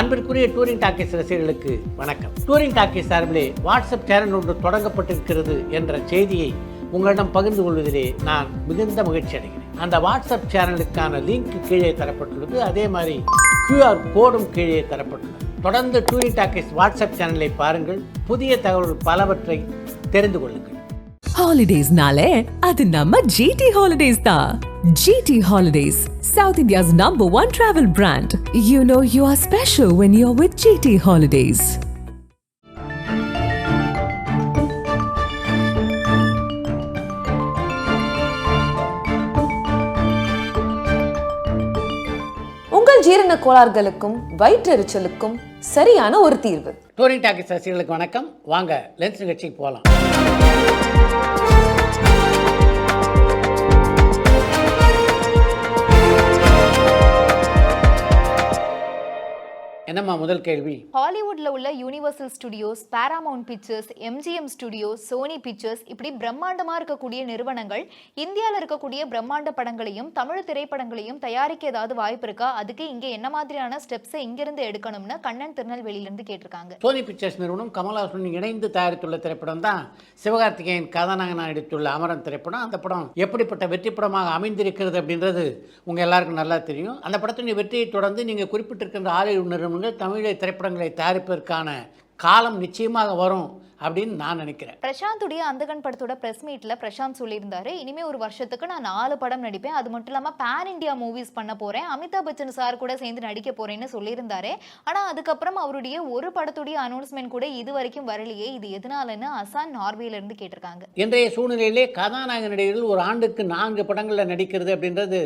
அன்பிற்குரிய touring talkies ரசிகர்களுக்கு வணக்கம். டூரிங் டாக்கீஸ் சார்பிலே வாட்ஸ்அப் சேனல் ஒன்று தொடங்கப்பட்டிருக்கிறது என்ற செய்தியை உங்களிடம் பகிர்ந்து கொள்வதிலே நான் மிகுந்த மகிழ்ச்சி அடைகிறேன். அந்த வாட்ஸ்அப் சேனலுக்கான லிங்க் கீழே தரப்பட்டுள்ளது. அதே மாதிரி கியூஆர் கோடும் கீழே தரப்பட்டுள்ளது. தொடர்ந்து டூரிங் டாக்கீஸ் வாட்ஸ்அப் சேனலை பாருங்கள். புதிய தகவல்கள் பலவற்றை தெரிந்து கொள்ளுங்கள். ஹாலிடேஸ்னாலே அது நம்ம ஜிடி ஹாலிடேஸ் தான் GT holidays south India's number one travel brand you know you are special when you are with GT holidays உங்கள் ஜீரண கோளாறுகளுக்கும் வயிற்றெரிச்சலுக்கும் சரியான ஒரு தீர்வு. டூரிங் டாக்கீஸ் ரசிகர்களுக்கு வணக்கம். வாங்க லென்ஸ் நிகழ்ச்சிக்கு போகலாம். Bye. என்னம்மா முதல் கேள்வி? ஹாலிவுட்ல உள்ள Universal Studios Paramount Pictures MGM Studios Sony Pictures இப்படி பிரம்மாண்டமா இருக்கக்கூடிய நிறுவனங்கள் இந்தியால இருக்கக்கூடிய பிரம்மாண்ட படங்களையும் தமிழ் திரைப்படங்களையும் தயாரிக்க ஏதாவது வாய்ப்பு இருக்கா? அதுக்கு இங்க என்ன மாதிரியான ஸ்டெப்ஸை இங்கிருந்து எடுக்கணும்னு கண்ணன் திருநெல்வேலியில இருந்து கேட்டிருக்காங்க. சோனி பிக்சர்ஸ் நிறுவனம் கமல்ஹாசன் இணைந்து தயாரித்துள்ள திரைப்படம் தான் சிவகார்த்திகேயன் கதாநாயகனாக நடித்துள்ள அமரன் திரைப்படம். அந்த படம் எப்படிப்பட்ட வெற்றி படமாக அமைந்திருக்கிறது அப்படின்றது உங்கள் எல்லாருக்கும் நல்லா தெரியும். அந்த படத்தினுடைய வெற்றியை தொடர்ந்து நீங்கள் குறிப்பிட்டிருக்கின்ற ஹாலிவுட் நிறுவனங்கள் தமிழை திரைப்படங்களை தயாரிப்பதற்கான காலம் நிச்சயமாக வரும் அப்படின்னு நான் நினைக்கிறேன். பிரசாந்துடைய அந்தகன் படத்தோட பிரஸ் மீட்ல பிரசாந்த் சொல்லியிருந்தாரு இனிமே ஒரு வருஷத்துக்கு நான் நாலு படம் நடிப்பேன். அது மட்டும் இல்லாம பேன் இந்தியா மூவிஸ் பண்ண போறேன். அமிதாப் பச்சன் சார் கூட சேர்ந்து நடிக்க போறேன்னு சொல்லியிருந்தாரு. ஆனா அதுக்கப்புறம் அவருடைய ஒரு படத்துடைய அனௌன்ஸ்மெண்ட் கூட இது வரைக்கும் வரலையே. இது எதனாலன்னு அசான் நார்வேல இருந்து கேட்டிருக்காங்க. இன்றைய சூழ்நிலையிலே கதாநாயக நடிகர்கள் ஒரு ஆண்டுக்கு நான்கு படங்களில் நடிக்கிறது அப்படின்றது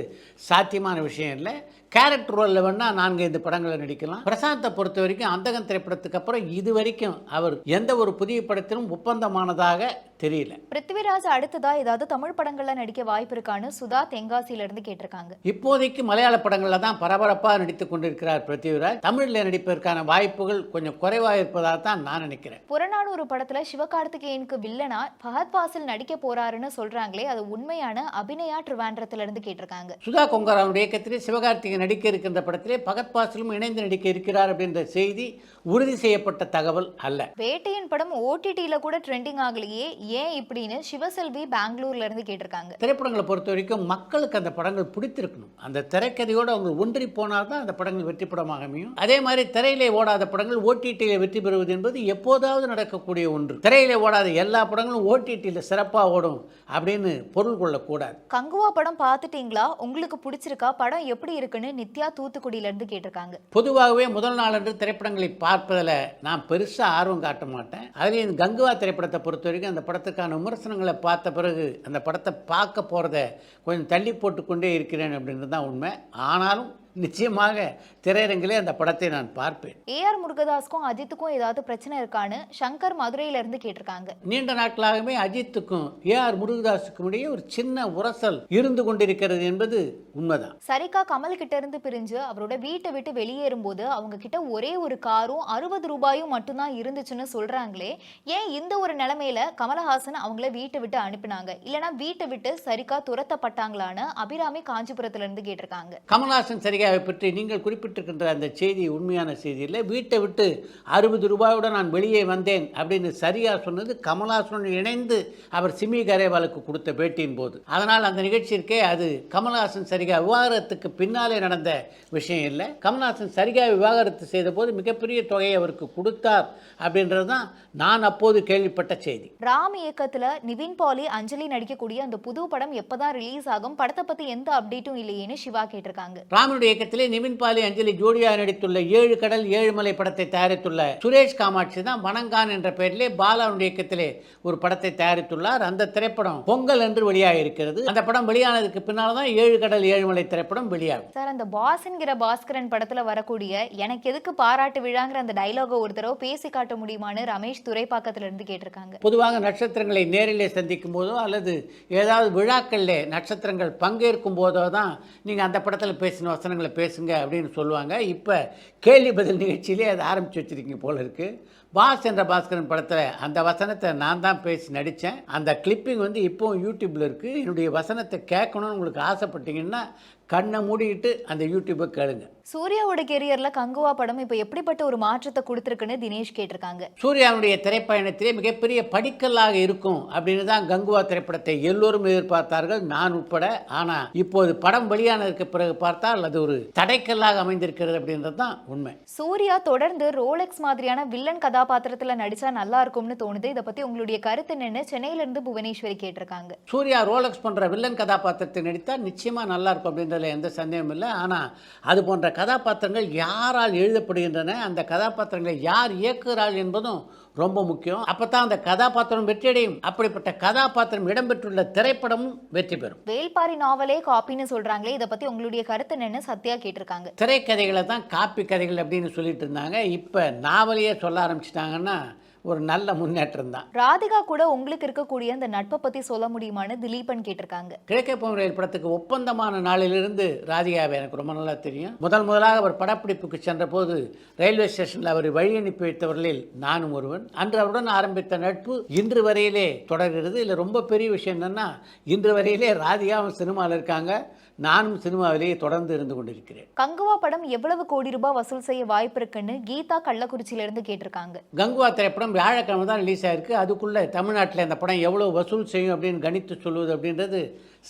சாத்தியமான விஷயம் இல்லை. கேரக்டர் ரோலில் வேணால் நான்கு ஐந்து படங்களை நடிக்கலாம். பிரசாந்தை பொறுத்த வரைக்கும் அந்தகன் திரைப்படத்துக்கு அப்புறம் இது வரைக்கும் அவர் எந்த ஒரு புதிய படத்திலும் ஒப்பந்தமானதாக தெரியல. பிருத்திவிராஜ் அடுத்ததா ஏதாவது தமிழ் படங்கள்ல நடிக்க வாய்ப்பு இருக்கான்னு சுதா தென்காசியில இருந்து கேட்டிருக்காங்க. இப்போதைக்கு மலையாள படங்களில் தான் பரபரப்பாக நடித்து கொண்டிருக்கிறார் பிருத்திவிராஜ் தமிழில் நடிப்பதற்கான வாய்ப்புகள் கொஞ்சம் குறைவாக இருப்பதாக தான் நான் நினைக்கிறேன். புறநானூறு படத்துல சிவகார்த்திகேயனுக்கு வில்லனா ஃபஹத் பாசில் நடிக்க போறாருன்னு சொல்றாங்களே அது உண்மையான அபிநயா ட்ரிவாண்ட்ரத்துல இருந்து கேட்டிருக்காங்க. சுதா கொங்கராவுடைய இயக்கத்திலே சிவகார்த்திகேயன் நடிக்க இருக்கின்ற படத்திலே பகத் பாசிலும் இணைந்து நடிக்க இருக்கிறார் அப்படின்ற செய்தி உறுதி செய்யப்பட்ட தகவல் அல்ல. வேட்டையன் படம் ஓடிடியில கூட ட்ரெண்டிங் ஆகலையே ஏன் இப்படின்னு சிவசெல்வி பெங்களூர்ல இருந்து கேட்டிருக்காங்க. திரைப்படங்களை பொறுத்த வரைக்கும் மக்களுக்கு அந்த படங்கள் பிடித்திருக்கணும். அந்த திரைக்கதையோடு அவங்க ஒன்றி போனால் தான் அந்த படங்கள் வெற்றி படமாக அமையும். அதே மாதிரி திரையிலே ஓடாத படங்கள் ஓடிடியில் வெற்றி பெறுவது என்பது எப்போதாவது நடக்கக்கூடிய ஒன்று. திரையிலே ஓடாத எல்லா படங்களும் ஓடிடியில் சிறப்பாக ஓடும் அப்படின்னு பொருள் கொள்ளக்கூடாது. கங்குவா படம் பார்த்துட்டீங்களா? உங்களுக்கு பிடிச்சிருக்கா? படம் எப்படி இருக்குன்னு நித்யா தூத்துக்குடியில இருந்து கேட்டிருக்காங்க. பொதுவாகவே முதல் நாளன்று திரைப்படங்களை பார்ப்பதில் நான் பெருசாக ஆர்வம் காட்ட மாட்டேன். அதுலேயும் கங்குவா திரைப்படத்தை பொறுத்த வரைக்கும் அந்த படத்துக்கான விமர்சனங்களை பார்த்த பிறகு அந்த படத்தை பார்க்க போகிறத கொஞ்சம் தள்ளி போட்டுக்கொண்டே இருக்கிறேன் அப்படின்றது தான் உண்மை. ஆனாலும் நிச்சயமாக திரையரங்கிலே அந்த படத்தை நான் பார்ப்பேன். ஏஆர் முருகதாஸ்க்கும் அஜித்துக்கும் ஏதாவது பிரச்சனை இருக்கான்னு சங்கர் மதுரையில இருந்து கேட்டிருக்காங்க. நீண்ட நாட்களாகவே அஜித்துக்கும் ஏஆர் முருகதாஸுக்கும் இடையே ஒரு சின்ன உரசல் இருந்து கொண்டிருக்கிறது என்பது உண்மைதான். சரிகா கமல் கிட்ட இருந்து பிரிஞ்சு அவரோட வீட்டை விட்டு வெளியேறும்போது அவங்க கிட்ட ஒரே ஒரு காரும் அறுபது ரூபாயும் மட்டும்தான் இருந்துச்சுன்னு சொல்றாங்களே ஏன் இந்த ஒரு நிலைமையில கமலஹாசன் அவங்கள வீட்டை விட்டு அனுப்பினாங்க? இல்லனா வீட்டை விட்டு சரிகா துரத்தப்பட்டாங்களான்னு அபிராமி காஞ்சிபுரத்துல இருந்து கேட்டிருக்காங்க. கமல்ஹாசன் சரிகாவை பற்றி நீங்கள் குறிப்பிட்டிருக்கின்ற அந்த செய்தி உண்மையான செய்தி இல்லை வீட்டை விட்டு அறுபது ரூபாயுடன் நான் வெளியே வந்தேன் அப்படின்னு சரியா சொன்னது கமல்ஹாசனுடன் இணைந்து அவர் சிமி கரேவாலுக்கு கொடுத்த பேட்டியின் போது. அதனால் அந்த நிகழ்ச்சி இருக்கே அது கமல்ஹாசன் சரிகா விவாகரத்துக்கு பின்னாலே நடந்த விஷயம் இல்லை. கமல்ஹாசன் சரிகா விவாகரத்து செய்த போது மிகப்பெரிய தொகையை அவருக்கு கொடுத்தார் அப்படின்றது தான் நான் அப்போது கேள்விப்பட்ட செய்தி. ராம் இயக்கத்துல நிவின் பாலி அஞ்சலி நடிக்கக்கூடிய அந்த புது படம் எப்பதான் ரிலீஸ் ஆகும் படத்தை பத்தி எந்த அப்டேட்டும் இல்லையேன்னு சிவா கேட்டிருக்காங்க. ராமனுடைய இயக்கத்திலே நிவின் பாலி அஞ்சலி ஜோடியாக நடித்துள்ள ஏழு கடல் ஏழு மலை படத்தை தயாரித்துள்ள சுரேஷ் காமாட்சி தான் வணங்கான் என்ற பெயரிலே பாலாவுடைய இயக்கத்திலே ஒரு படத்தை தயாரித்துள்ளார். அந்த திரைப்படம் பொங்கல் என்று வெளியாக இருக்கிறது அந்த படம் வெளியானதுக்கு பின்னால் தான் ஏழு கடல் ஏழு மலை திரைப்படம் வெளியாகும். சார் அந்த பாஸ்ங்கிற பாஸ்கரன் படத்துல வரக்கூடிய எனக்கு எதுக்கு பாராட்டு விழாங்கிற அந்த டைலாக ஒரு தடவை பேசி காட்ட முடியுமான்னு ரமேஷ் துரைப்பாக்கத்துல இருந்து கேட்டிருக்காங்க. பொதுவாக நட்சத்திரங்களை நேரிலே சந்திக்கும் போதோ அல்லது ஏதாவது விழாக்களில் நட்சத்திரங்கள் பங்கேற்கும் போதோ தான் நீங்கள் அந்த படத்தில் பேசின வசனங்களை பேசுங்க அப்படின்னு சொல்லுவாங்க. இப்போ கேள்வி பதில் நிகழ்ச்சியிலே அதை ஆரம்பித்து வச்சிருக்கீங்க போல இருக்குது பாஸ் என்ற பாஸ்கரன் படத்தில் அந்த வசனத்தை நான் தான் பேசி நடித்தேன் அந்த கிளிப்பிங் வந்து இப்போவும் யூடியூப்பில் இருக்குது என்னுடைய வசனத்தை கேட்கணும்னு உங்களுக்கு ஆசைப்பட்டீங்கன்னா கண்ணை மூடிக்கிட்டு அந்த யூடியூப்பை கேளுங்க. சூர்யாவோட கெரியர்ல கங்குவா படம் இப்போ எப்படிப்பட்ட ஒரு மாற்றத்தை கொடுத்துருக்குன்னு தினேஷ் கேட்டிருக்காங்க. சூர்யாவுடைய திரைப்பயணத்திலே மிகப்பெரிய படிக்கல்லாக இருக்கும் அப்படின்னு தான் கங்குவா திரைப்படத்தை எல்லோரும் எதிர்பார்த்தார்கள். நான் உட்பட. ஆனால் இப்போது படம் வெளியானதற்கு பிறகு பார்த்தால் அது ஒரு தடைக்கல்லாக அமைந்திருக்கிறது அப்படின்றது தான் உண்மை. சூர்யா தொடர்ந்து ரோலெக்ஸ் மாதிரியான வில்லன் கதாபாத்திரத்துல நடிச்சா நல்லா இருக்கும்னு தோணுது. இதை பத்தி உங்களுடைய கருத்து என்னன்னு சென்னையில இருந்து புவனேஸ்வரி கேட்டிருக்காங்க. சூர்யா ரோலக்ஸ் போன்ற வில்லன் கதாபாத்திரத்தை நடித்தால் நிச்சயமாக நல்லா இருக்கும் அப்படின்றதுல எந்த சந்தேகமும் இல்லை. ஆனால் அது போன்ற கதாபாத்திரங்கள் யாரால் எழுதப்படுகின்றன அந்த கதாபாத்திரங்களை யார் இயக்குகிறாள் என்பதும் ரொம்ப முக்கியம். அப்போ தான் அந்த கதாபாத்திரம் வெற்றியடையும். அப்படிப்பட்ட கதாபாத்திரம் இடம்பெற்றுள்ள திரைப்படமும் வெற்றி பெறும். வேல்பாரி நாவலே காப்பின்னு சொல்றாங்களே இதை பத்தி உங்களுடைய கருத்து என்னன்னு சத்யா கேட்டிருக்காங்க. திரைக்கதைகளை தான் காப்பி கதைகள் அப்படின்னு சொல்லிட்டு இருந்தாங்க. இப்போ நாவலையே சொல்ல ஆரம்பிச்சிட்டாங்கன்னா ஒரு நல்ல முன்னேற்றம் தான். ராதிகா கூட உங்களுக்கு இருக்கக்கூடிய இந்த நட்பை பத்தி சொல்ல முடியுமான்னு திலீபன் கேட்டிருக்காங்க. கிழக்கே போகும் ரயில் படத்துக்கு ஒப்பந்தமான நாளிலிருந்து ராதிகாவை எனக்கு ரொம்ப நல்லா தெரியும். முதல் முதலாக அவர் படப்பிடிப்புக்கு சென்றபோது ரயில்வே ஸ்டேஷனில் அவர் வழி அனுப்பி வைத்தவர்களில் நானும் ஒருவன். அன்று அவருடன் ஆரம்பித்த நட்பு இன்று வரையிலே தொடர்கிறது. இதில் ரொம்ப பெரிய விஷயம் என்னென்னா இன்று வரையிலே ராதிகாவும் சினிமாவில் இருக்காங்க. நானும் சினிமாவிலேயே தொடர்ந்து இருந்து கொண்டிருக்கிறேன். கங்குவா படம் எவ்வளவு கோடி ரூபாய் வசூல் செய்ய வாய்ப்பு இருக்குன்னு கீதா கள்ளக்குறிச்சியில இருந்து கேட்டிருக்காங்க. கங்குவா திரைப்படம் வியாழக்கிழமை தான் ரிலீஸ் ஆயிருக்கு. அதுக்குள்ளே தமிழ்நாட்டில் இந்த படம் எவ்வளோ வசூல் செய்யும் அப்படின்னு கணித்து சொல்வது அப்படின்றது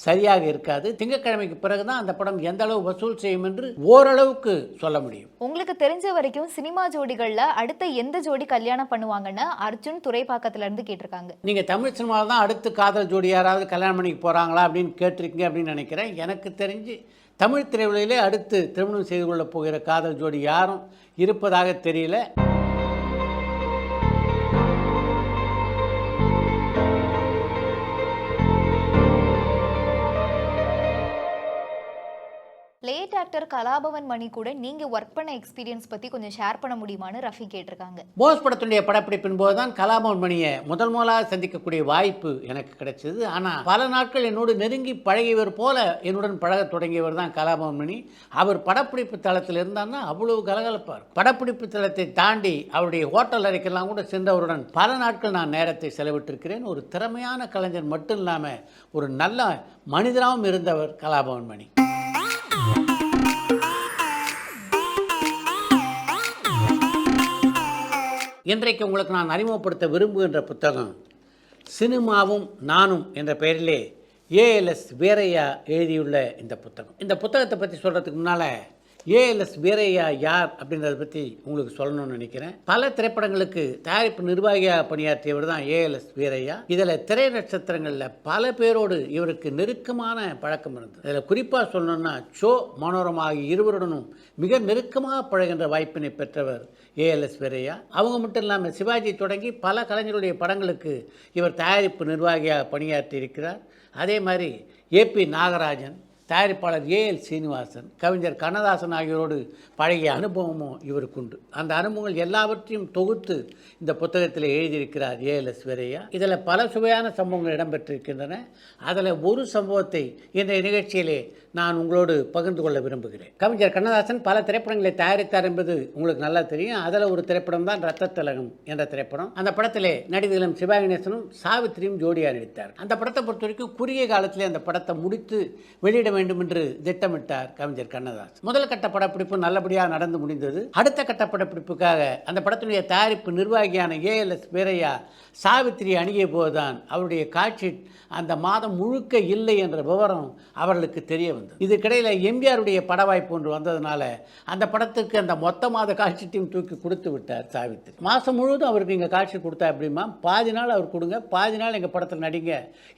சரியாக இருக்காது. திங்கட்கிழமைக்கு பிறகு தான் அந்த படம் எந்த அளவு வசூல் செய்யும் என்று ஓரளவுக்கு சொல்ல முடியும். உங்களுக்கு தெரிஞ்ச வரைக்கும் சினிமா ஜோடிகள்ல அடுத்த எந்த ஜோடி கல்யாணம் பண்ணுவாங்கன்னு அர்ஜுன் துறைப்பாக்கத்துல இருந்து கேட்டிருக்காங்க. நீங்கள் தமிழ் சினிமாவில் தான் அடுத்து காதல் ஜோடி யாராவது கல்யாணம் பண்ணிக்கு போகிறாங்களா அப்படின்னு கேட்டிருக்கீங்க அப்படின்னு நினைக்கிறேன். எனக்கு தெரிஞ்சு தமிழ் திரையுலகிலே அடுத்து திருமணம் செய்து கொள்ளப் போகிற காதல் ஜோடி யாரும் இருப்பதாக தெரியல. கிரேட் ஆக்டர் கலாபவன் மணி கூட நீங்க ஒர்க் பண்ண எக்ஸ்பீரியன்ஸ் பத்தி கொஞ்சம் ஷேர் பண்ண முடியுமான்னு ரஃபி கேட்டிருக்காங்க. போஸ் படத்துடைய படப்பிடிப்பின் போது தான் கலாபவன் மணியை முதல் முதலாக சந்திக்கக்கூடிய வாய்ப்பு எனக்கு கிடைச்சது. ஆனால் பல நாட்கள் என்னோடு நெருங்கி பழகியவர் போல என்னுடன் பழகத் தொடங்கியவர் தான் கலாபவன் மணி. அவர் படப்பிடிப்பு தளத்தில் இருந்தார்னா அவ்வளவு கலகலப்பார் படப்பிடிப்பு தளத்தை தாண்டி அவருடைய ஹோட்டல் அறைக்கெல்லாம் கூட சென்றவருடன் பல நாட்கள் நான் நேரத்தை செலவிட்டிருக்கிறேன். ஒரு திறமையான கலைஞர் மட்டும் இல்லாமல் ஒரு நல்ல மனிதனாகவும் இருந்தவர் கலாபவன் மணி. இன்றைக்கு உங்களுக்கு நான் அறிமுகப்படுத்த விரும்புகின்ற புத்தகம் சினிமாவும் நானும் என்ற பெயரிலே ஏஎல்எஸ் வீரையா எழுதியுள்ள இந்த புத்தகம். இந்த புத்தகத்தை பற்றி சொல்கிறதுக்கு முன்னால் ஏஎல்எஸ் வீரையா யார் அப்படின்றத பற்றி உங்களுக்கு சொல்லணும்னு நினைக்கிறேன். பல திரைப்படங்களுக்கு தயாரிப்பு நிர்வாகியாக பணியாற்றியவர் தான் ஏஎல்எஸ் வீரையா. இதில் திரை நட்சத்திரங்களில் பல பேரோடு இவருக்கு நெருக்கமான பழக்கம் இருந்தது. இதில் குறிப்பாக சொல்லணும்னா சோ மனோரமா ஆகிய இருவருடனும் மிக நெருக்கமாக பழகின்ற வாய்ப்பினை பெற்றவர் ஏஎல்எஸ் வீரையா. அவங்க மட்டும் இல்லாமல் சிவாஜி தொடங்கி பல கலைஞருடைய படங்களுக்கு இவர் தயாரிப்பு நிர்வாகியாக பணியாற்றி இருக்கிறார் அதே மாதிரி ஏபி நாகராஜன் தயாரிப்பாளர் ஏ எல் சீனிவாசன் கவிஞர் கண்ணதாசன் ஆகியோரோடு பழகிய அனுபவமும் இவருக்கு உண்டு. அந்த அனுபவங்கள் எல்லாவற்றையும் தொகுத்து இந்த புத்தகத்தில் எழுதியிருக்கிறார் ஏஎல்எஸ் வீரையா. இதில் பல சுவையான சம்பவங்கள் இடம்பெற்றிருக்கின்றன. அதில் ஒரு சம்பவத்தை இன்றைய நிகழ்ச்சியிலே நான் உங்களோடு பகிர்ந்து கொள்ள விரும்புகிறேன். கவிஞர் கண்ணதாசன் பல திரைப்படங்களை தயாரித்தார் என்பது உங்களுக்கு நல்லா தெரியும். அதில் ஒரு திரைப்படம் தான் ரத்த திலகம் என்ற திரைப்படம். அந்த படத்திலே நடிகர்களும் சிவா கணேசனும் சாவித்திரியும் ஜோடியாக நடித்தார். அந்த படத்தை பொறுத்த வரைக்கும் குறுகிய காலத்திலே அந்த படத்தை முடித்து வெளியிட வேண்டும் என்று திட்டமிட்டார் கவிஞர் கண்ணதாஸ் முதல் கட்ட படப்பிடிப்பு நல்லபடியாக நடந்து முடிந்தது. அடுத்த கட்ட படப்பிடிப்புக்காக அந்த படத்தினுடைய தயாரிப்பு நிர்வாகியான ஏஎல்எஸ் வீரையா சாவித்திரி அணுகிய போதுதான் அவருடைய காட்சி அந்த மாதம் முழுக்க இல்லை என்ற விவரம் அவர்களுக்கு தெரிய வந்தது. இதுக்கிடையில் எம்ஜிஆருடைய பட வாய்ப்பு ஒன்று வந்ததுனால அந்த படத்துக்கு அந்த மொத்த மாத காட்சிட்டையும் தூக்கி கொடுத்து விட்டார் சாவித்திரி. மாதம் முழுவதும் அவருக்கு இங்கே காட்சி கொடுத்தா அப்படிமா பாதி நாள் அவர் கொடுங்க பாதி நாள் எங்கள் படத்தில் நடிங்க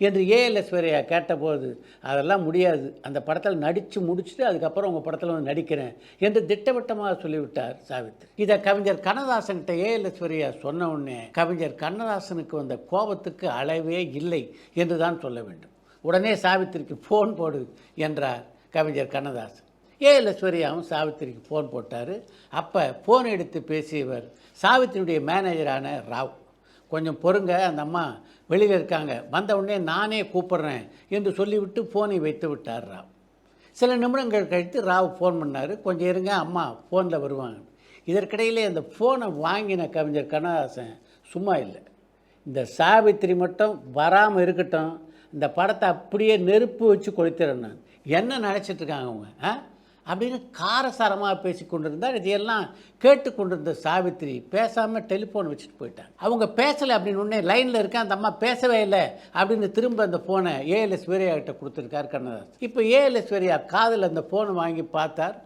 என்று ஏஎல்எஸ் வீரையா கேட்டபோது அதெல்லாம் முடியாது. அந்த படத்தில் நடித்து முடிச்சுட்டு அதுக்கப்புறம் உங்கள் படத்தில் வந்து நடிக்கிறேன் என்று திட்டவட்டமாக சொல்லிவிட்டார் சாவித்திரி இதை கவிஞர் கண்ணதாசன்கிட்ட ஏஎல்எஸ் சொன்ன உடனே கவிஞர் கண்ணதாசனுக்கு வந்த கோபத்துக்கு அளவே இல்லை என்று தான் சொல்ல வேண்டும். உடனே சாவித்திரிக்கு ஃபோன் போடு என்றார் கவிஞர் கண்ணதாசன். ஏஎல்எஸ் சாவித்திரிக்கு ஃபோன் போட்டார். அப்போ ஃபோன் எடுத்து பேசியவர் சாவித்திரியுடைய மேனேஜரான ராவ். கொஞ்சம் பொறுங்க அந்த அம்மா வெளியில் இருக்காங்க. வந்த உடனே நானே கூப்பிட்றேன் என்று சொல்லிவிட்டு ஃபோனை வைத்து விட்டார். ராவ் சில நிமிடங்கள் கழித்து ராவ் ஃபோன் பண்ணார். கொஞ்சம் இருங்க அம்மா ஃபோனில் வருவாங்க. இதற்கிடையிலே அந்த ஃபோனை வாங்கின கவிஞர் கண்ணதாசன் சும்மா இல்லை. இந்த சாவித்திரி மட்டும் வராமல் இருக்கட்டும். இந்த படத்தை அப்படியே நெருப்பு வச்சு கொளுத்துறேன் நான் என்ன நினச்சிட்டு இருக்காங்க அவங்க ஆ? அப்படின்னு காரசாரமாக பேசி கொண்டிருந்தார். இதையெல்லாம் கேட்டு கொண்டிருந்த சாவித்திரி பேசாமல் டெலிஃபோன் வச்சுட்டு போயிட்டாங்க. அவங்க பேசலை அப்படின்னு உடனே லைனில் இருக்க அந்த அம்மா பேசவே இல்லை அப்படின்னு திரும்ப அந்த ஃபோனை ஏஎல்எஸ் வீரையா கொடுத்துருக்கார் கண்ணதாஸ் இப்போ ஏஎல்எஸ் வீரையா காதில் அந்த ஃபோனை வாங்கி பார்த்தார்.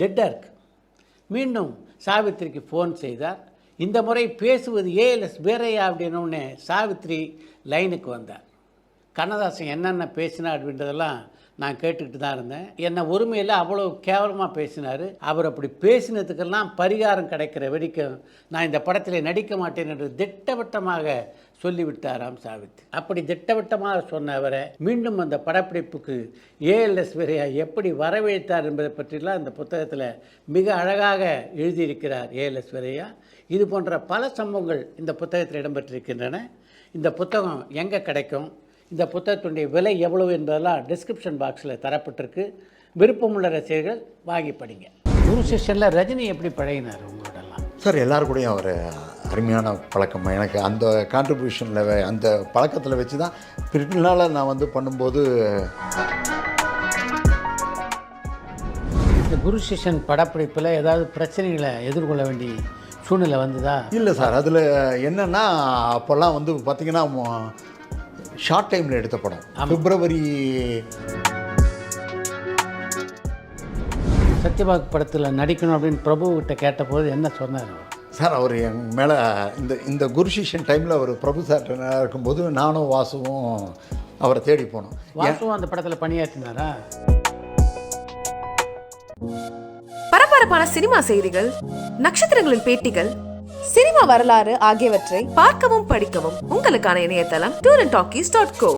டெட்டாக இருக்கு. மீண்டும் சாவித்திரிக்கு ஃபோன் செய்தார். இந்த முறை பேசுவது ஏஎல்எஸ் வீரையா அப்படின்ன உடனே சாவித்திரி லைனுக்கு வந்தார். கண்ணதாசன் என்னென்ன பேசினார் அப்படின்றதெல்லாம் நான் கேட்டுக்கிட்டு தான் இருந்தேன். என்னை உரிமையில் அவ்வளோ கேவலமாக பேசினார். அவர் அப்படி பேசினதுக்கெல்லாம் பரிகாரம் கிடைக்கிற வரைக்கும் நான் இந்த படத்தில் நடிக்க மாட்டேன் என்று திட்டவட்டமாக சொல்லிவிட்டாராம் சாவித்ரி அப்படி திட்டவட்டமாக சொன்ன அவரை மீண்டும் அந்த படப்பிடிப்புக்கு ஏஎல்எஸ் விரையா எப்படி வரவேற்றார் என்பதை பற்றிலாம் இந்த புத்தகத்தில் மிக அழகாக எழுதியிருக்கிறார் ஏஎல்எஸ் விரையா. இது போன்ற பல சம்பவங்கள் இந்த புத்தகத்தில் இடம்பெற்றிருக்கின்றன. இந்த புத்தகம் எங்கே கிடைக்கும்? இந்த புத்தகத்தினுடைய விலை எவ்வளவு என்பதெல்லாம் டிஸ்கிரிப்ஷன் பாக்ஸில் தரப்பட்டிருக்கு. விருப்பமுள்ள ரசிகர்கள் வாங்கி படிங்க. குரு செஷனில் ரஜினி எப்படி பழகினார் உங்களோடலாம் சார் எல்லாரு கூடயும் அவர் அருமையான பழக்கம். எனக்கு அந்த கான்ட்ரிபியூஷனில் அந்த பழக்கத்தில் வச்சு தான் பின்னால நான் வந்து பண்ணும்போது இந்த குரு செஷன் படப்பிடிப்பில் ஏதாவது பிரச்சனைகளை எதிர்கொள்ள வேண்டிய சூழ்நிலை வந்ததா? இல்லை சார் அதில் என்னென்னா அப்போல்லாம் வந்து பார்த்திங்கன்னா ஷார்ட் டைமில் எடுத்த படம். பிப்ரவரி சத்யபாக் படத்தில் நடிக்கணும் அப்படின்னு பிரபு கிட்ட கேட்டபோது என்ன சொன்னார்? அவர்? சார் அவர் என் மேலே இந்த இந்த குருஷிஷன் டைமில் அவர் பிரபு சார் இருக்கும்போது நானும் வாசுவும் அவரை தேடி போனோம். வாசுவும் அந்த படத்தில் பணியாற்றினாரா? பரபரப்பான சினிமா செய்திகள் நட்சத்திரங்களின் பேட்டிகள் சினிமா வரலாறு ஆகியவற்றை பார்க்கவும் படிக்கவும் உங்களுக்கான இணையதளம் tour and talkies dot co